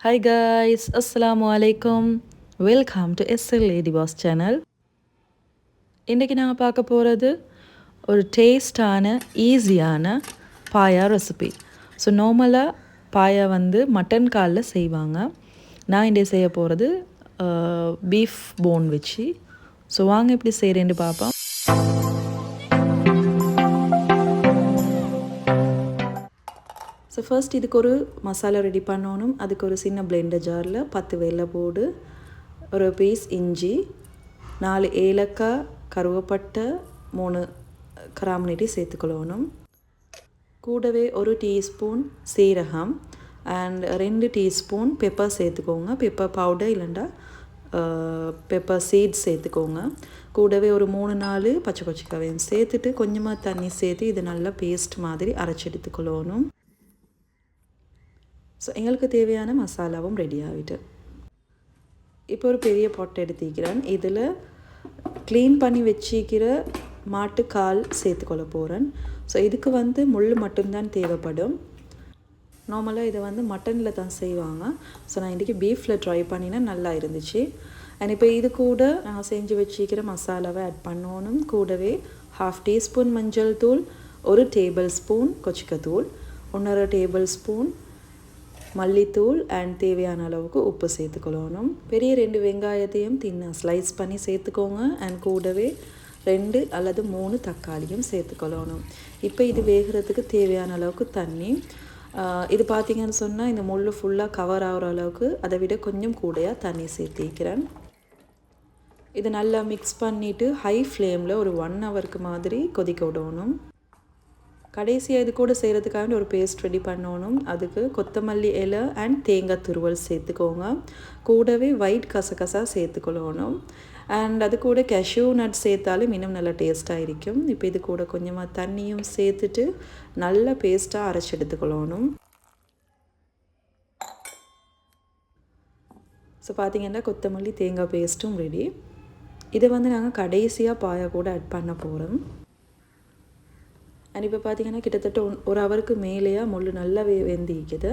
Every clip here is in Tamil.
ஹாய் காய்ஸ் அஸ்லாம் அலைக்கும் welcome to SL lady boss channel இன்றைக்கி நாங்கள் பார்க்க போகிறது ஒரு டேஸ்டான ஈஸியான பாயா ரெசிபி ஸோ நார்மலாக பாயா வந்து மட்டன் காலில் செய்வாங்க. நான் இன்றைய செய்ய போகிறது பீஃப் போன் வச்சு. ஸோ வாங்க எப்படி செய்கிறேன்னு பார்ப்போம். ஸோ ஃபர்ஸ்ட் இதுக்கு ஒரு மசாலா ரெடி பண்ணணும். அதுக்கு ஒரு சின்ன பிளெண்டர் ஜாரில் பத்து வெள்ளை போடு ஒரு பீஸ் இஞ்சி நாலு ஏலக்காய் கருவப்பட்டை மூணு கிராம் நீட்டி சேர்த்துக்கொள்ளணும் கூடவே ஒரு டீஸ்பூன் சீரகம் அண்ட் ரெண்டு டீஸ்பூன் பெப்பர் சேர்த்துக்கோங்க. பெப்பர் பவுடர் இல்லைண்டா பெப்பர் சீட்ஸ் சேர்த்துக்கோங்க. கூடவே ஒரு மூணு நாலு பச்சை கொச்சிக்காவையும் சேர்த்துட்டு கொஞ்சமாக தண்ணி சேர்த்து இது நல்லா பேஸ்ட் மாதிரி அரைச்சி எடுத்துக்கொள்ளணும் ஸோ எங்களுக்கு தேவையான மசாலாவும் ரெடி ஆகிட்டு இப்போ ஒரு பெரிய பொட்டை எடுத்துக்கிறேன். இதில் க்ளீன் பண்ணி வச்சிக்கிற மாட்டுக்கால் சேர்த்துக்கொள்ள போகிறேன் ஸோ இதுக்கு வந்து முள் மட்டும்தான் தேவைப்படும். நார்மலாக இதை வந்து மட்டனில் தான் செய்வாங்க. ஸோ நான் இன்றைக்கி பீஃபில் ட்ரை பண்ணினேன் நல்லா இருந்துச்சு. அண்ட் இப்போ இது கூட நான் செஞ்சு வச்சிக்கிற மசாலாவை ஆட் பண்ணணும். கூடவே ஹாஃப் டீஸ்பூன் மஞ்சள் தூள் ஒரு டேபிள் ஸ்பூன் கொச்சிக்கத்தூள் ஒன்றரை டேபிள் ஸ்பூன் மல்லித்தூள் அண்ட் தேவையான அளவுக்கு உப்பு சேர்த்துக்கொள்ளணும். பெரிய ரெண்டு வெங்காயத்தையும் தின்ன ஸ்லைஸ் பண்ணி சேர்த்துக்கோங்க அண்ட் கூடவே ரெண்டு அல்லது மூணு தக்காளியும் சேர்த்துக்கொள்ளணும். இப்போ இது வேகிறதுக்கு தேவையான அளவுக்கு தண்ணி. இது பார்த்திங்கன்னு சொன்னால் இந்த முள் ஃபுல்லாக கவர் ஆகிற அளவுக்கு அதை விட கொஞ்சம் கூடையாக தண்ணி சேர்த்திக்கிறேன் இது நல்லா மிக்ஸ் பண்ணிவிட்டு ஹை ஃப்ளேமில் ஒரு ஒன் ஹவருக்கு மாதிரி கொதிக்க விடணும். கடைசியாக இது கூட செய்கிறதுக்காக ஒரு பேஸ்ட் ரெடி பண்ணணும். அதுக்கு கொத்தமல்லி இலை அண்ட் தேங்காய் துருவல் சேர்த்துக்கோங்க. கூடவே ஒயிட் கசகசா சேர்த்துக்கொள்ளணும். அண்ட் அது கூட கெஷ்யூ நட் சேர்த்தாலும் இன்னும் நல்லா டேஸ்ட்டாக இருக்கும். இப்போ இது கூட கொஞ்சமாக தண்ணியும் சேர்த்துட்டு நல்ல பேஸ்ட்டாக அரைச்சி எடுத்துக்கொள்ளணும். ஸோ பார்த்திங்கன்னா கொத்தமல்லி தேங்காய் பேஸ்ட்டும் ரெடி இதை வந்து நாங்கள் கடைசியாக பாயா கூட ஆட் பண்ண போகிறோம் அண்ட் இப்போ பார்த்தீங்கன்னா கிட்டத்தட்ட ஒன் ஒரு ஹவருக்கு மேலேயா முள் நல்லா வே வெந்திக்குது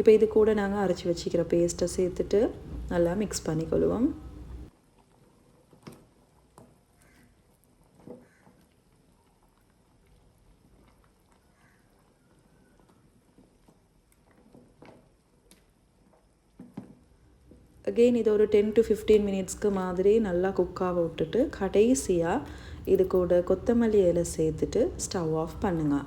இப்போ இது கூட நாங்கள் அரைச்சி வச்சுக்கிற பேஸ்ட்டை சேர்த்துட்டு நல்லா மிக்ஸ் பண்ணிக்கொள்வோம். அகெயின் இது ஒரு டென் டு ஃபிஃப்டீன் மினிட்ஸ்க்கு மாதிரி நல்லா குக்காக விட்டுட்டு கடைசியாக இது கூட கொத்தமல்லி இலை சேர்த்துட்டு ஸ்டவ் ஆஃப் பண்ணுங்கள்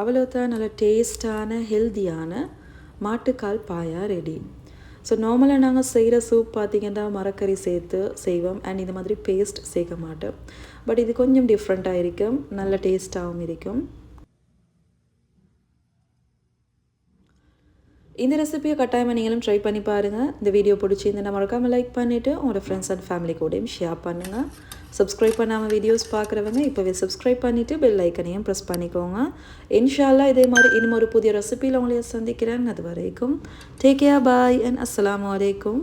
அவ்வளோதான் நல்ல டேஸ்டான ஹெல்த்தியான மாட்டுக்கால் பாயா ரெடி ஸோ நார்மலாக நாங்கள் செய்கிற சூப் பார்த்திங்கன்னா மரக்கறி சேர்த்து செய்வோம். அண்ட் இந்த மாதிரி பேஸ்ட் சேர்க்க மாட்டோம். பட் இது கொஞ்சம் டிஃப்ரெண்ட்டாக இருக்கும். நல்ல டேஸ்ட்டாகவும் இருக்கும். இந்த ரெசிபியை கட்டாயமாக நீங்களும் ட்ரை பண்ணி பாருங்கள் இந்த வீடியோ பிடிச்சிருந்தா மறக்காமல் லைக் பண்ணிவிட்டு உங்களோட ஃப்ரெண்ட்ஸ் அண்ட் ஃபேமிலி கூடயும் ஷேர் பண்ணுங்கள் சப்ஸ்கிரைப் பண்ணாமல் வீடியோஸ் பார்க்குறவங்க இப்போவே சப்ஸ்கிரைப் பண்ணிவிட்டு பெல் ஐக்கனையும் ப்ரெஸ் பண்ணிக்கோங்க. இன்ஷால்லா இதே மாதிரி இன்னும் ஒரு புதிய ரெசிபியில் உங்களை சந்திக்கிறேன். அது வரைக்கும் டேக் கேர் பாய் அண்ட் அஸ்லாம் வலைக்கும்